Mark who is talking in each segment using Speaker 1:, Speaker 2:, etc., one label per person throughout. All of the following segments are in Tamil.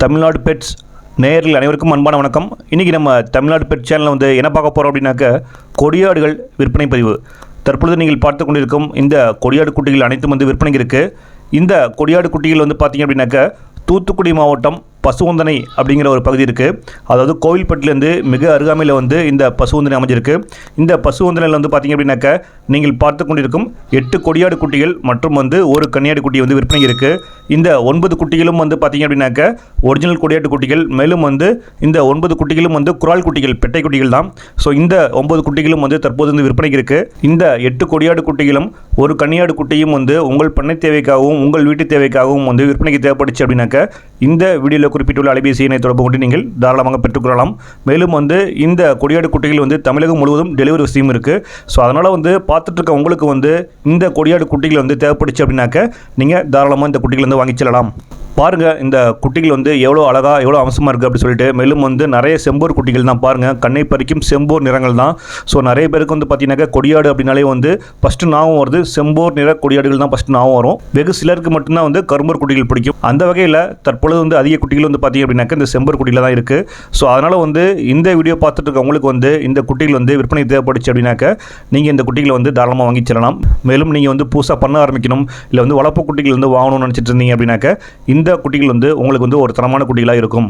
Speaker 1: தமிழ்நாடு பெட்ஸ் நேயர்கள் அனைவருக்கும் அன்பான வணக்கம். இன்றைக்கி நம்ம தமிழ்நாடு பெட் சேனலில் வந்து என்ன பார்க்க போகிறோம் அப்படின்னாக்க கொடியாடுகள் விற்பனை பதிவு. தற்பொழுது நீங்கள் பார்த்து கொண்டிருக்கும் இந்த கொடியாடு குட்டிகள் அனைத்தும் வந்து விற்பனைக்கு இருக்குது இந்த கொடியாடு குட்டிகள் வந்து பார்த்திங்க அப்படின்னாக்க தூத்துக்குடி மாவட்டம் பசுவந்தனை அப்படிங்கிற ஒரு பகுதி இருக்குது அதாவது கோவில்பட்டிலேருந்து மிக அருகாமையில் வந்து இந்த பசுவந்தனை அமைஞ்சிருக்கு. இந்த பசுவந்தனையில் வந்து பார்த்தீங்க அப்படின்னாக்க நீங்கள் பார்த்து கொண்டிருக்கும் எட்டு கொடியாடு குட்டிகள் மற்றும் வந்து ஒரு கன்னியாடு குட்டி வந்து விற்பனை இருக்குது இந்த ஒன்பது குட்டிகளும் வந்து பார்த்தீங்க அப்படின்னாக்க ஒரிஜினல் கொடியாட்டு குட்டிகள் மேலும் வந்து இந்த ஒன்பது குட்டிகளும் வந்து குரால் குட்டிகள் பெட்டை குட்டிகள் தான். ஸோ இந்த ஒன்பது குட்டிகளும் வந்து தற்போது வந்து விற்பனைக்கு இருக்குது இந்த எட்டு கொடியாடு குட்டிகளும் ஒரு கன்னியாடு குட்டியும் வந்து உங்கள் பண்ணை தேவைக்காகவும் உங்கள் வீட்டு தேவைக்காகவும் வந்து விற்பனைக்கு தேவைப்படுச்சு அப்படின்னாக்க இந்த வீடியோவில் குறிப்பிட்டுள்ள அலைபேசி எண்ணை தொடர்பு கொண்டு நீங்கள் தாராளமாக பெற்றுக்கொள்ளலாம். மேலும் வந்து இந்த கொடியாடு குட்டையில் வந்து தமிழகம் முழுவதும் டெலிவரி வசதியும் இருக்குது ஸோ அதனால் வந்து பார்த்துட்டு இருக்க உங்களுக்கு வந்து இந்த கொடியாடு குட்டிகள் வந்து தேவைப்படுச்சு அப்படின்னாக்க நீங்கள் தாராளமாக இந்த குட்டிகள் வந்து வாங்கி செல்லலாம். பாருங்கள் இந்த குட்டிகள் வந்து எவ்வளோ அழகாக எவ்வளோ அம்சமாக இருக்குது அப்படி சொல்லிட்டு மேலும் வந்து நிறைய செம்போர் குட்டிகள் தான் பாருங்கள் கண்ணை பறிக்கும் செம்போர் நிறங்கள் தான். ஸோ நிறைய பேருக்கு வந்து பார்த்தீங்கன்னாக்கா கொடியாடு அப்படின்னாலே வந்து ஃபஸ்ட்டு ஞாபகம் வருது. செம்போர் நிற கொடியாடுகள் தான் ஃபஸ்ட்டு ஞாபகம் வரும். வெகு சிலருக்கு மட்டும்தான் வந்து கரும்பூர் குட்டிகள் பிடிக்கும். அந்த வகையில் தற்பொழுது வந்து அதிக குட்டிகள் வந்து பார்த்தீங்க அப்படின்னாக்கா இந்த செம்பூர் குட்டியில் தான் இருக்குது ஸோ அதனால் வந்து இந்த வீடியோ பார்த்துட்டு இருக்கவங்களுக்கு வந்து இந்த குட்டிகள் வந்து விற்பனை தேவைப்படுச்சு அப்படின்னாக்க நீங்கள் இந்த குட்டிகளை வந்து தாராளமாக வாங்கி செல்லலாம். மேலும் நீங்கள் வந்து புதுசாக பண்ண ஆரம்பிக்கணும் இல்லை வந்து வளர்ப்பு குட்டிகள் வந்து வாங்கணும்னு நினச்சிட்டு இருந்தீங்க அப்படின்னாக்க இந்த இந்த குட்டிகள் வந்து உங்களுக்கு வந்து ஒரு தரமான குட்டிகளாக இருக்கும்.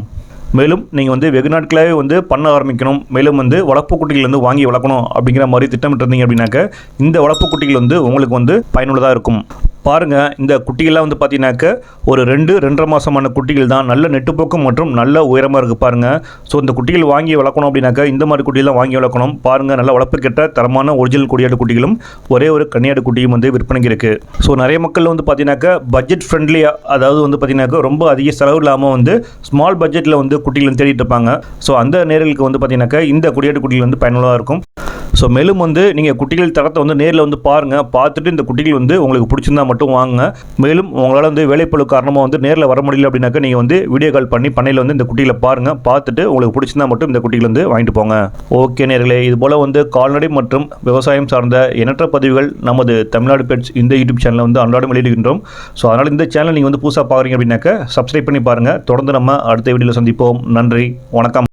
Speaker 1: மேலும் நீங்கள் வந்து வெகு நாட்களாகவே வந்து பண்ண ஆரம்பிக்கணும். மேலும் வந்து வளர்ப்பு குட்டிகள் வந்து வாங்கி வளர்க்கணும் அப்படிங்கிற மாதிரி திட்டமிட்டிருந்தீங்க அப்படின்னாக்க இந்த வளர்ப்பு குட்டிகள் வந்து உங்களுக்கு வந்து பயனுள்ளதாக இருக்கும். பாருங்கள் இந்த குட்டிகள்லாம் வந்து பார்த்தீங்கன்னாக்க ஒரு ரெண்டு ரெண்டரை மாதமான குட்டிகள் தான். நல்ல நெட்டுப்போக்கம் மற்றும் நல்ல உயரமாக இருக்குது பாருங்கள் ஸோ இந்த குட்டிகள் வாங்கி வளர்க்கணும் அப்படின்னாக்கா இந்த மாதிரி குட்டியெல்லாம் வாங்கி வளர்க்கணும். பாருங்கள் நல்ல வளர்ப்பு கெட்ட தரமான ஒரிஜினல் கொடியாடு குட்டிகளும் ஒரே ஒரு கன்னியாடு குட்டியும் வந்து விற்பனைக்கு இருக்குது ஸோ நிறைய மக்கள் வந்து பார்த்தீங்கன்னாக்கா பட்ஜெட் ஃப்ரெண்ட்லியாக அதாவது வந்து பார்த்தீங்கன்னாக்கா ரொம்ப அதிக செலவு இல்லாமல் வந்து ஸ்மால் பட்ஜெட்டில் வந்து குட்டிகள் தேடிட்டு இருப்பாங்க. ஸோ அந்த நேர்களுக்கு வந்து பார்த்தீங்கன்னாக்கா இந்த கொடியாடு குட்டிகள் வந்து பயனுள்ளதாக இருக்கும். ஸோ மேலும் வந்து நீங்கள் குட்டிகள் தரத்தை வந்து நேரில் வந்து பாருங்கள் பார்த்துட்டு இந்த குட்டிகள் வந்து உங்களுக்கு பிடிச்சிருந்தா மட்டும் வாங்குங்க. மேலும் உங்களால் வந்து வேலைப்பழு காரணமாக வந்து நேரில் வர முடியல அப்படின்னாக்கா நீங்கள் வந்து வீடியோ கால் பண்ணி பண்ணையில் வந்து இந்த குட்டிகளை பாருங்கள் பார்த்துட்டு உங்களுக்கு பிடிச்சிருந்தா மட்டும் இந்த குட்டிகள் வந்து வாங்கிட்டு போங்க. ஓகே நேர்களே இது போல் வந்து கால்நடை மற்றும் விவசாயம் சார்ந்த எண்ணற்ற பதிவுகள் நமது தமிழ்நாடு பெட்ஸ் இந்த யூடியூப் சேனலில் வந்து அன்றாடம் வெளியிடுகின்றோம். ஸோ அதனால் இந்த சேனல் நீங்கள் வந்து புதுசாக பார்க்குறீங்க அப்படின்னாக்க சப்ஸ்கிரைப் பண்ணி பாருங்கள் தொடர்ந்து நம்ம அடுத்த வீடியோவில் சந்திப்போம். நன்றி. வணக்கம்.